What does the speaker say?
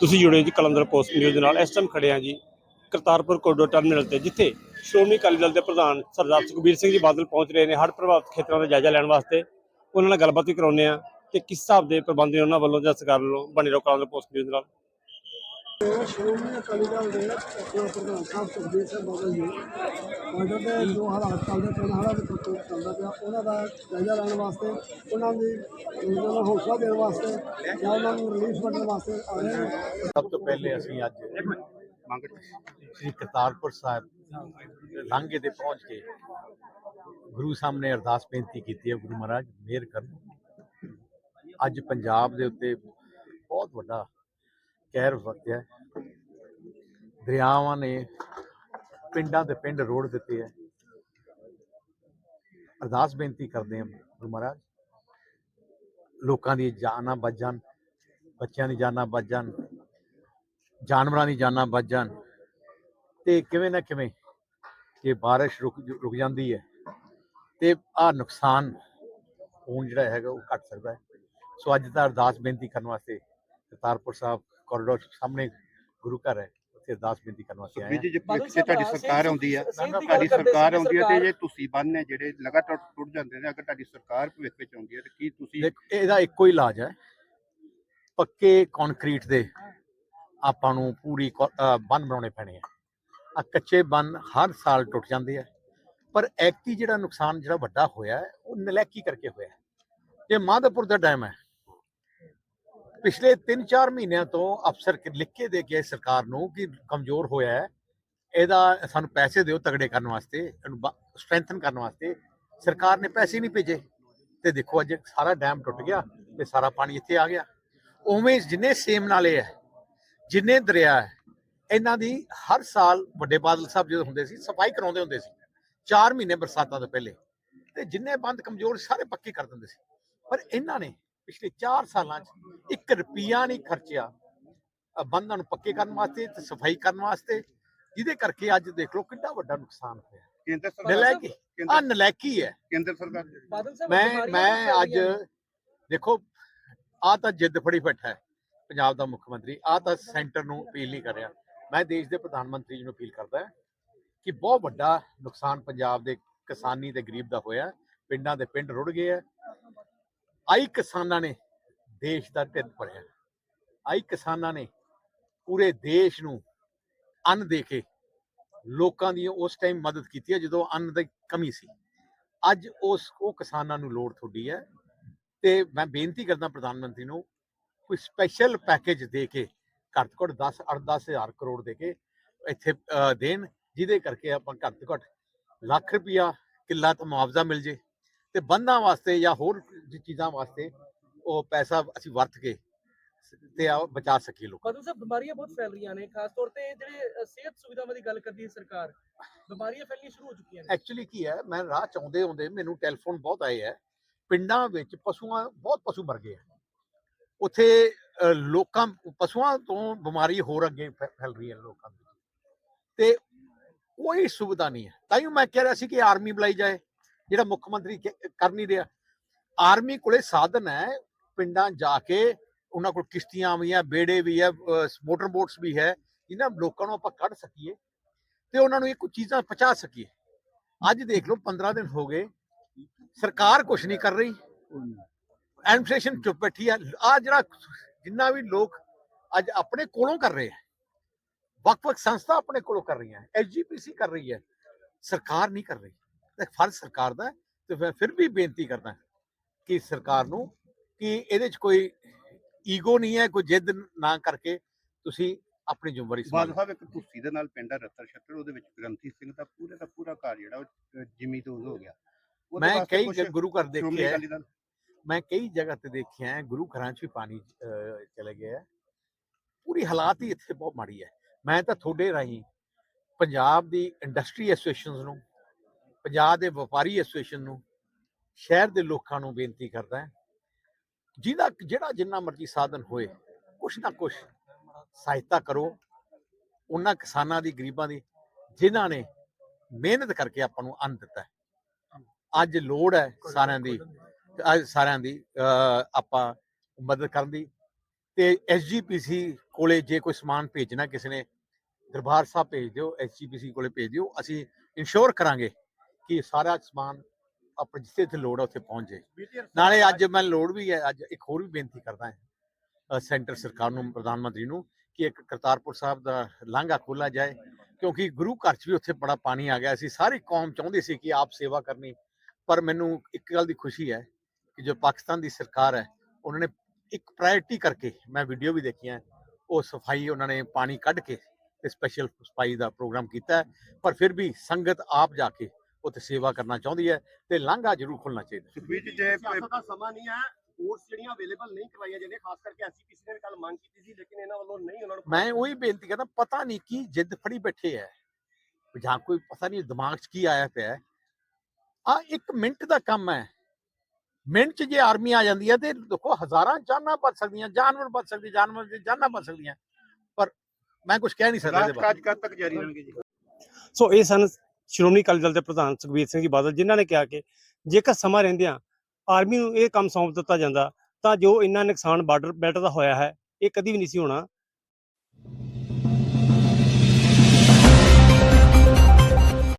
ਤੁਸੀਂ ਜੁੜੇ ਜੀ ਕਲੰਦਰ ਪੋਸਟ ਨਿਊਜ਼ ਦੇ ਨਾਲ। ਇਸ ਟਾਈਮ ਖੜੇ ਆ ਜੀ ਕਰਤਾਰਪੁਰ ਕੋਰੀਡੋਰ ਟਰਮੀਨਲ ਤੇ, ਜਿੱਥੇ ਸ਼੍ਰੋਮਣੀ ਅਕਾਲੀ ਦਲ ਦੇ ਪ੍ਰਧਾਨ ਸਰਦਾਰ ਸੁਖਬੀਰ ਸਿੰਘ ਜੀ ਬਾਦਲ ਪਹੁੰਚ ਰਹੇ ਨੇ ਹੜ੍ਹ ਪ੍ਰਭਾਵਿਤ ਖੇਤਰਾਂ ਦਾ ਜਾਇਜ਼ਾ ਲੈਣ ਵਾਸਤੇ। ਉਹਨਾਂ ਨਾਲ ਗੱਲਬਾਤ ਵੀ ਕਰਾਉਂਦੇ ਆ ਕਿ ਕਿਸ ਹਿਸਾਬ ਦੇ ਪ੍ਰਬੰਧ ਨੇ ਉਹਨਾਂ ਵੱਲੋਂ ਜਾਂ ਸਰਕਾਰ ਵੱਲੋਂ ਬਣੇ ਰਹੋ ਕਲੰਦਰ ਪੋਸਟ ਨਿਊਜ਼ ਦੇ ਨਾਲ। ਸ਼੍ਰੋਮਣੀ ਅਕਾਲੀ ਦਲ ਦੇ ਆਪਣੇ ਪ੍ਰਧਾਨ ਸਾਹਿਬ ਸੁਖਬੀਰ ਸਿੰਘ ਬਾਦਲ ਜੀ ਬਾਰਡਰ ਦੇ ਜੋ ਹਾਲਾਤ ਚੱਲਦੇ ਪਏ ਨੇ ਹਾਲਾਤ ਦੇ ਚੱਲਦਾ ਪਿਆ ਉਹਨਾਂ ਦਾ ਜਾਇਜ਼ਾ ਲੈਣ ਵਾਸਤੇ ਉਹਨਾਂ ਦੀ ਉਹਨਾਂ ਨੂੰ ਹੌਸਲਾ ਦੇਣ ਵਾਸਤੇ ਜਾਂ ਉਹਨਾਂ ਨੂੰ ਰਿਲੀਫ ਵੰਡਣ ਵਾਸਤੇ ਆ ਰਹੇ ਨੇ ਸਭ ਤੋਂ ਪਹਿਲੇ ਅਸੀਂ ਅੱਜ ਸ੍ਰੀ ਕਰਤਾਰਪੁਰ ਸਾਹਿਬ ਲਾਂਘੇ ਤੇ ਪਹੁੰਚ ਕੇ ਗੁਰੂ ਸਾਹਮਣੇ ਅਰਦਾਸ ਬੇਨਤੀ ਕੀਤੀ ਹੈ ਗੁਰੂ ਮਹਾਰਾਜ ਮਿਹਰ ਕਰਨ ਅੱਜ ਪੰਜਾਬ ਦੇ ਉੱਤੇ ਬਹੁਤ ਵੱਡਾ ਕਹਿਰ ਵਰਤਿਆ ਹੈ। ਦਰਿਆਵਾਂ ਨੇ ਪਿੰਡਾਂ ਦੇ ਪਿੰਡ ਰੋੜ ਦਿੱਤੇ ਹੈ। ਅਰਦਾਸ ਬੇਨਤੀ ਕਰਦੇ ਹਾਂ ਗੁਰੂ ਮਹਾਰਾਜ, ਲੋਕਾਂ ਦੀ ਜਾਨਾਂ ਬਚ ਜਾਣ ਬੱਚਿਆਂ ਦੀ ਜਾਨਾਂ ਬਚ ਜਾਣ ਜਾਨਵਰਾਂ ਦੀ ਜਾਨਾਂ ਬਚ ਜਾਣ ਤੇ ਕਿਵੇਂ ਨਾ ਕਿਵੇਂ ਜੇ ਬਾਰਿਸ਼ ਰੁਕ ਰੁਕ ਜਾਂਦੀ ਹੈ ਤੇ ਆ ਨੁਕਸਾਨ ਹੋਣ ਜਿਹੜਾ ਹੈਗਾ ਉਹ ਘਟ ਸਕਦਾ ਹੈ। ਸੋ ਅੱਜ ਦਾ ਅਰਦਾਸ ਬੇਨਤੀ ਕਰਨ ਵਾਸਤੇ ਕਰਤਾਰਪੁਰ ਸਾਹਿਬ ਕੋਰੀਡੋਰ ਸਾਹਮਣੇ ਗੁਰੂ ਘਰ ਹੈ। ਉੱਥੇ ਅਰਦਾਸ ਬੇਨਤੀ ਕਰਨ ਵਾਸਤੇ ਆਏ ਵੀ ਹਾਂ। ਜੀ ਜੇ ਸਾਹਿਬ ਤੁਹਾਡੀ ਸਰਕਾਰ ਆਉਂਦੀ ਗੱਲ ਤੁਹਾਡੀ ਸਰਕਾਰ ਆਉਂਦੀ ਹੈ ਤੇ ਜੇ ਤੁਸੀਂ ਬੰਨ ਨੇ ਜਿਹੜੇ ਲਗਾਤਾਰ ਟੁੱਟ ਜਾਂਦੇ ਨੇ ਅਗਰ ਤੁਹਾਡੀ ਸਰਕਾਰ ਭਵਿੱਖ ਵਿੱਚ ਆਉਂਦੀ ਹੈ ਤੇ ਕੀ ਤੁਸੀਂ ਦੇਖ ਇਹਦਾ ਇੱਕੋ ਹੀ ਇਲਾਜ ਹੈ। ਪੱਕੇ ਕੰਕਰੀਟ ਦੇ ਆਪਾਂ ਨੂੰ ਪੂਰੀ ਬੰਨ ਬਣਾਉਣੇ ਪੈਣੇ ਆ। ਆ ਕੱਚੇ ਬੰਨ ਹਰ ਸਾਲ ਟੁੱਟ ਜਾਂਦੇ ਆ। ਪਰ ਐਕਟੀ ਜਿਹੜਾ ਨੁਕਸਾਨ ਜਿਹੜਾ ਵੱਡਾ ਹੋਇਆ ਹੈ, ਉਹ ਨਲੈਕੀ ਕਰਕੇ ਹੋਇਆ ਹੈ। ਇਹ ਮਾਧਪੁਰ ਦਾ ਡੈਮ ਹੈ ਪਿਛਲੇ 3-4 ਮਹੀਨਿਆਂ ਤੋਂ ਅਫਸਰ ਲਿਖ ਕੇ ਦੇ ਕੇ ਸਰਕਾਰ ਨੂੰ ਕਿ ਕਮਜ਼ੋਰ ਹੋਇਆ ਹੈ, ਇਹਦਾ ਸਾਨੂੰ ਪੈਸੇ ਦਿਓ ਤਗੜੇ ਕਰਨ ਵਾਸਤੇ, ਇਹਨੂੰ ਸਟਰੈਂਥਨ ਕਰਨ ਵਾਸਤੇ। ਸਰਕਾਰ ਨੇ ਪੈਸੇ ਨਹੀਂ ਭੇਜੇ। ਤੇ ਦੇਖੋ ਅੱਜ ਸਾਰਾ ਡੈਮ ਟੁੱਟ ਗਿਆ ਤੇ ਸਾਰਾ ਪਾਣੀ ਇੱਥੇ ਆ ਗਿਆ। ਉਵੇਂ ਜਿੰਨੇ ਸੇਮ ਨਾਲੇ ਹੈ, ਜਿੰਨੇ ਦਰਿਆ ਹੈ, ਇਹਨਾਂ ਦੀ ਹਰ ਸਾਲ ਵੱਡੇ ਬਾਦਲ ਸਾਹਿਬ ਜਦੋਂ ਹੁੰਦੇ ਸੀ, ਸਫ਼ਾਈ ਕਰਾਉਂਦੇ ਹੁੰਦੇ ਸੀ। 4 ਮਹੀਨੇ ਬਰਸਾਤਾਂ ਤੋਂ ਪਹਿਲੇ। ਤੇ ਜਿੰਨੇ ਬੰਦ ਕਮਜ਼ੋਰ ਸਾਰੇ ਪੱਕੇ ਕਰ ਦਿੰਦੇ ਸੀ। ਪਰ ਇਹਨਾਂ ਨੇ ਪਿਛਲੇ 4 ਸਾਲਾਂ 'ਚ 1 ਰੁਪਿਆ ਨਹੀਂ ਖਰਚਿਆ। ਬੰਦਾਂ ਨੂੰ ਪੱਕੇ ਕਰਨ ਵਾਸਤੇ ਤੇ ਸਫ਼ਾਈ ਕਰਨ ਵਾਸਤੇ ਜਿਹਦੇ ਕਰਕੇ ਅੱਜ ਦੇਖ ਲਓ ਕਿੰਨਾ ਵੱਡਾ ਨੁਕਸਾਨ ਹੋਇਆ। ਕੇਂਦਰ ਸਰਕਾਰ ਨਲਾਇਕੀ ਆ ਨਲਾਇਕੀ ਹੈ। ਕੇਂਦਰ ਸਰਕਾਰ ਮੈਂ ਮੈਂ ਅੱਜ। ਦੇਖੋ ਆ ਤਾਂ ਜਿੱਦ ਫੜੀ ਬੈਠਾ ਹੈ ਪੰਜਾਬ ਦਾ ਮੁੱਖ ਮੰਤਰੀ ਆ ਤਾਂ ਸੈਂਟਰ ਨੂੰ ਅਪੀਲ ਨਹੀਂ ਕਰ ਰਿਹਾ। ਮੈਂ ਦੇਸ਼ ਦੇ ਪ੍ਰਧਾਨ ਮੰਤਰੀ ਜੀ ਨੂੰ ਅਪੀਲ ਕਰਦਾ ਹਾਂ ਕਿ ਬਹੁਤ ਵੱਡਾ ਨੁਕਸਾਨ ਪੰਜਾਬ ਦੇ ਕਿਸਾਨੀ ਤੇ ਗਰੀਬ ਦਾ ਹੋਇਆ। ਪਿੰਡਾਂ ਦੇ ਪਿੰਡ ਰੁੜ ਗਏ ਆ ਆਈ ਕਿਸਾਨਾਂ ਨੇ ਦੇਸ਼ ਦਾ ਢਿੱਡ ਭਰਿਆ। ਆਈ ਕਿਸਾਨਾਂ ਨੇ ਪੂਰੇ ਦੇਸ਼ ਨੂੰ ਅੰਨ ਦੇ ਕੇ ਲੋਕਾਂ ਦੀ ਉਸ ਟਾਈਮ ਮਦਦ ਕੀਤੀ ਹੈ, ਜਦੋਂ ਅੰਨ ਦੀ ਕਮੀ ਸੀ। ਅੱਜ ਉਸ, ਉਹ ਕਿਸਾਨਾਂ ਨੂੰ ਲੋੜ ਤੁਹਾਡੀ ਹੈ ਤੇ ਮੈਂ ਬੇਨਤੀ ਕਰਦਾ ਪ੍ਰਧਾਨ ਮੰਤਰੀ ਨੂੰ, ਕੋਈ ਸਪੈਸ਼ਲ ਪੈਕੇਜ ਦੇ ਕੇ ਘੱਟ ਤੋਂ ਘੱਟ 10 10 ਹਜ਼ਾਰ ਕਰੋੜ ਦੇ ਕੇ ਇੱਥੇ ਦੇਣ, ਜਿਹਦੇ ਕਰਕੇ ਆਪਾਂ ਘੱਟ ਤੋਂ ਘੱਟ ਲੱਖ ਰੁਪਇਆ ਕਿੱਲਾ ਤਾਂ ਮੁਆਵਜ਼ਾ ਮਿਲ ਜੇ। ਤੇ ਬੰਦਾਂ ਵਾਸਤੇ ਜਾਂ ਹੋਰ ਚੀਜ਼ਾਂ ਵਾਸਤੇ ਉਹ ਪੈਸਾ ਅਸੀਂ ਵਰਤ ਕੇ ਤੇ ਆ ਬਚਾ ਸਕੀਏ ਲੋਕ ਬਾਦਲ ਸਾਹਿਬ ਬਿਮਾਰੀਆਂ ਬਹੁਤ ਫੈਲ ਰਹੀਆਂ ਨੇ ਖਾਸ ਤੌਰ ਤੇ ਜਿਹੜੇ ਸਿਹਤ ਸੁਵਿਧਾਵਾਂ ਦੀ ਗੱਲ ਕਰਦੀ ਹੈ ਸਰਕਾਰ ਬਿਮਾਰੀਆਂ ਫੈਲਣੀਆਂ ਸ਼ੁਰੂ ਹੋ ਚੁੱਕੀਆਂ ਨੇ। ਐਕਚੁਅਲੀ ਕੀ ਹੈ ਮੈਂ ਰਾਹ ਚ ਆਉਂਦੇ ਆਉਂਦੇ ਮੈਨੂੰ ਟੈਲੀਫੋਨ ਬਹੁਤ ਆਏ ਹੈ ਪਿੰਡਾਂ ਵਿੱਚ ਪਸ਼ੂਆਂ ਬਹੁਤ ਪਸ਼ੂ ਮਰ ਗਏ ਆ। ਉੱਥੇ ਲੋਕਾਂ ਪਸ਼ੂਆਂ ਤੋਂ ਬਿਮਾਰੀ ਹੋਰ ਅੱਗੇ ਫੈਲ ਰਹੀ ਹੈ ਲੋਕਾਂ ਵਿੱਚ। ਤੇ ਕੋਈ ਸੁਵਿਧਾ ਨਹੀਂ ਹੈ। ਤਾਂ ਹੀ ਮੈਂ ਕਹਿ ਰਿਹਾ ਸੀ ਕਿ ਆਰਮੀ ਬੁਲਾਈ ਜਾਏ। ਜਿਹੜਾ ਮੁੱਖ ਮੰਤਰੀ ਕ- ਕਰ ਨਹੀਂ ਰਿਹਾ। ਆਰਮੀ ਕੋਲੇ ਸਾਧਨ ਹੈ, ਪਿੰਡਾਂ ਜਾ ਕੇ ਉਹਨਾਂ ਕੋਲ ਕਿਸ਼ਤੀਆਂ ਵੀ ਹੈ ਬੇੜੇ ਵੀ ਹੈ ਮੋਟਰ ਬੋਟਸ ਵੀ ਹੈ ਜਿਨ੍ਹਾਂ ਲੋਕਾਂ ਨੂੰ ਆਪਾਂ ਕੱਢ ਸਕੀਏ ਤੇ ਉਹਨਾਂ ਨੂੰ ਇਹ ਕੁਝ ਚੀਜ਼ਾਂ ਪਹੁੰਚਾ ਸਕੀਏ। ਅੱਜ ਦੇਖ ਲਓ 15 ਦਿਨ ਹੋ ਗਏ, ਸਰਕਾਰ ਕੁਝ ਨਹੀਂ ਕਰ ਰਹੀ। ਐਡਮਿਨਿਸਟ੍ਰੇਸ਼ਨ ਚੁੱਪ ਬੈਠੀ ਆ। ਆ ਜਿਹੜਾ ਜਿੰਨਾ ਵੀ ਲੋਕ ਅੱਜ ਆਪਣੇ ਕੋਲੋਂ ਕਰ ਰਹੇ ਆ, ਵੱਖ-ਵੱਖ ਸੰਸਥਾ ਆਪਣੇ ਕੋਲੋਂ ਕਰ ਰਹੀਆਂ ਐਸਜੀਪੀਸੀ ਕਰ ਰਹੀ ਹੈ, ਸਰਕਾਰ ਨਹੀਂ ਕਰ ਰਹੀ। ਤੇ ਫਰਜ਼ ਸਰਕਾਰ ਦਾ ਤੇ ਮੈਂ ਫਿਰ ਵੀ ਬੇਨਤੀ ਕਰਦਾ ਕਿ ਸਰਕਾਰ ਨੂੰ ਕਿ ਇਹਦੇ 'ਚ ਕੋਈ ਈਗੋ ਨਹੀਂ ਹੈ ਕੋਈ ਜਿੱਦ ਨਾ ਕਰਕੇ ਤੁਸੀਂ ਆਪਣੀ ਜ਼ਿੰਮੇਵਾਰੀ ਬਾਦ ਸਾਹਿਬ ਇੱਕ ਤੁਸੀ ਦੇ ਨਾਲ ਪਿੰਡ ਰੱਤਰ ਛੱਤਰ ਉਹਦੇ ਵਿੱਚ ਗ੍ਰੰਥੀ ਸਿੰਘ ਦਾ ਪੂਰੇ ਦਾ ਪੂਰਾ ਘਰ ਜਿਹੜਾ ਉਹ ਜਿਮੀ ਤੋਂ ਹੋ ਗਿਆ। ਮੈਂ ਕਈ ਗੁਰੂ ਘਰ ਸ਼੍ਰੋਮਣੀ ਦੇਖੇ ਹੈ। ਅਕਾਲੀ ਦਲ? ਮੈਂ ਕਈ ਜਗ੍ਹਾ ਤੇ ਦੇਖਿਆ ਹੈ ਗੁਰੂ ਘਰਾਂ 'ਚ ਵੀ ਪਾਣੀ ਚਲੇ ਗਿਆ ਪੂਰੀ ਹਾਲਾਤ ਹੀ ਇੱਥੇ ਬਹੁਤ ਮਾੜੀ ਹੈ। ਮੈਂ ਤਾਂ ਤੁਹਾਡੇ ਰਾਹੀਂ ਪੰਜਾਬ ਦੀ ਇੰਡਸਟਰੀ ਐਸੋਸੀਏਸ਼ਨਸ ਨੂੰ ਪੰਜਾਬ ਦੇ ਵਪਾਰੀ ਐਸੋਸੀਏਸ਼ਨ ਨੂੰ ਸ਼ਹਿਰ ਦੇ ਲੋਕਾਂ ਨੂੰ ਬੇਨਤੀ ਕਰਦਾ ਹਾਂ ਜਿਹਦਾ ਜਿਹੜਾ ਜਿੰਨਾ ਮਰਜ਼ੀ ਸਾਧਨ ਹੋਏ ਕੁਛ ਨਾ ਕੁਛ ਸਹਾਇਤਾ ਕਰੋ ਉਹਨਾਂ ਕਿਸਾਨਾਂ ਦੀ ਗਰੀਬਾਂ ਦੀ ਜਿਨ੍ਹਾਂ ਨੇ ਮਿਹਨਤ ਕਰਕੇ ਆਪਾਂ ਨੂੰ ਅੰਨ ਦਿੱਤਾ ਹੈ। ਅੱਜ ਲੋੜ ਹੈ ਸਾਰਿਆਂ ਦੀ ਅੱਜ ਸਾਰਿਆਂ ਦੀ ਆਪਾਂ ਮਦਦ ਕਰਨ ਦੀ ਤੇ ਐਸਜੀਪੀਸੀ ਕੋਲੇ ਜੇ ਕੋਈ ਸਮਾਨ ਭੇਜਣਾ ਕਿਸੇ ਨੇ ਦਰਬਾਰ ਸਾਹਿਬ ਭੇਜ ਦਿਓ ਐਸਜੀਪੀਸੀ ਕੋਲੇ ਭੇਜ ਦਿਓ ਅਸੀਂ ਇਨਸ਼ੋਰ ਕਰਾਂਗੇ। ਕਿ ਸਾਰਾ ਸਮਾਨ ਆਪਣੇ ਜਿੱਥੇ ਜਿੱਥੇ ਲੋੜ ਹੈ ਉੱਥੇ ਪਹੁੰਚ ਜਾਏ। ਨਾਲੇ ਅੱਜ ਮੈਂ ਲੋੜ ਵੀ ਹੈ ਅੱਜ ਇੱਕ ਹੋਰ ਵੀ ਬੇਨਤੀ ਕਰਦਾ ਹਾਂ। ਸੈਂਟਰ ਸਰਕਾਰ ਨੂੰ ਪ੍ਰਧਾਨ ਮੰਤਰੀ ਨੂੰ ਕਿ ਇੱਕ ਕਰਤਾਰਪੁਰ ਸਾਹਿਬ ਦਾ ਲਾਂਘਾ ਖੋਲਾ ਜਾਏ ਕਿਉਂਕਿ ਗੁਰੂ ਘਰ 'ਚ ਵੀ ਉੱਥੇ ਬੜਾ ਪਾਣੀ ਆ ਗਿਆ। ਸੀ ਸਾਰੀ ਕੌਮ ਚਾਹੁੰਦੀ ਸੀ ਕਿ ਆਪ ਸੇਵਾ ਕਰਨੀ ਪਰ ਮੈਨੂੰ ਇੱਕ ਗੱਲ ਦੀ ਖੁਸ਼ੀ ਹੈ ਕਿ ਜੋ ਪਾਕਿਸਤਾਨ ਦੀ ਸਰਕਾਰ ਹੈ ਉਹਨਾਂ ਨੇ ਇੱਕ ਪ੍ਰਾਇੋਰਟੀ ਕਰਕੇ ਮੈਂ ਵੀਡੀਓ ਵੀ ਦੇਖੀਆਂ। ਉਹ ਸਫ਼ਾਈ ਉਹਨਾਂ ਨੇ ਪਾਣੀ ਕੱਢ ਕੇ ਤੇ ਸਪੈਸ਼ਲ ਸਫ਼ਾਈ ਦਾ ਪ੍ਰੋਗਰਾਮ ਕੀਤਾ। ਪਰ ਫਿਰ ਵੀ ਸੰਗਤ ਆਪ ਜਾ ਕੇ ਉੱਥੇ ਸੇਵਾ ਕਰਨਾ ਚਾਹੁੰਦੀ ਹੈ ਤੇ ਲਾਂਘਾ ਜ਼ਰੂਰ ਖੁੱਲਣਾ ਚਾਹੀਦਾ ਸੁਖਬੀਰ ਜੀ ਦਾ ਸਮਾਂ ਨਹੀਂ ਹੈ ਕੋਰਸ ਜਿਹੜੀਆਂ ਅਵੇਲੇਬਲ ਨਹੀਂ ਕਰਵਾਈਆਂ ਜਾਂਦੀਆਂ ਖਾਸ ਕਰਕੇ ਐਸਜੀਪੀਸੀ ਨੇ ਕੱਲ ਮੰਗ ਕੀਤੀ ਸੀ ਲੇਕਿਨ ਇਹਨਾਂ ਵੱਲੋਂ ਨਹੀਂ ਉਹਨਾਂ ਨੂੰ ਮੈਂ ਉਹੀ ਬੇਨਤੀ ਕਰਦਾ ਪਤਾ ਨਹੀਂ ਕੀ ਜਿੱਦ ਫੜੀ ਬੈਠੇ ਹੈ। ਜਾਂ ਕੋਈ ਪਤਾ ਨਹੀਂ ਦਿਮਾਗ 'ਚ ਕੀ ਆਇਆ ਪਿਆ ਆ ਇੱਕ ਮਿੰਟ ਦਾ ਕੰਮ ਹੈ। ਮਿੰਟ 'ਚ ਜੇ ਆਰਮੀ ਆ ਜਾਂਦੀ ਹੈ ਤੇ ਦੇਖੋ ਹਜ਼ਾਰਾਂ ਜਾਨਾਂ ਬਚ ਸਕਦੀਆਂ ਜਾਨਵਰ ਬਚ ਸਕਦੇ ਜਾਨਵਰ ਦੀ ਜਾਨਾਂ ਬਚ ਸਕਦੀਆਂ। ਪਰ ਮੈਂ ਕੁਝ ਕਹਿ ਨਹੀਂ ਸਕਦਾ ਇਹਦੇ ਬਾਰੇ। ਕਾਜ ਕਦ ਤੱਕ ਜਾਰੀ ਰਹਿਣਗੇ ਜੀ। ਸੋ ਇਹ ਸਨ ਸ਼੍ਰੋਮਣੀ ਅਕਾਲੀ ਦਲ ਦੇ ਪ੍ਰਧਾਨ ਸੁਖਬੀਰ ਸਿੰਘ ਜੀ ਬਾਦਲ, ਜਿਨ੍ਹਾਂ ਨੇ ਕਿਹਾ ਕਿ ਜੇਕਰ ਸਮਾਂ ਰਹਿੰਦਿਆਂ ਆਰਮੀ ਨੂੰ ਇਹ ਕੰਮ ਸੌਂਪ ਦਿੱਤਾ ਜਾਂਦਾ, ਤਾਂ ਜੋ ਇੰਨਾ ਨੁਕਸਾਨ ਬਾਰਡਰ ਬੈਲਟ ਦਾ ਹੋਇਆ ਹੈ, ਇਹ ਕਦੀ ਵੀ ਨਹੀਂ ਸੀ ਹੋਣਾ।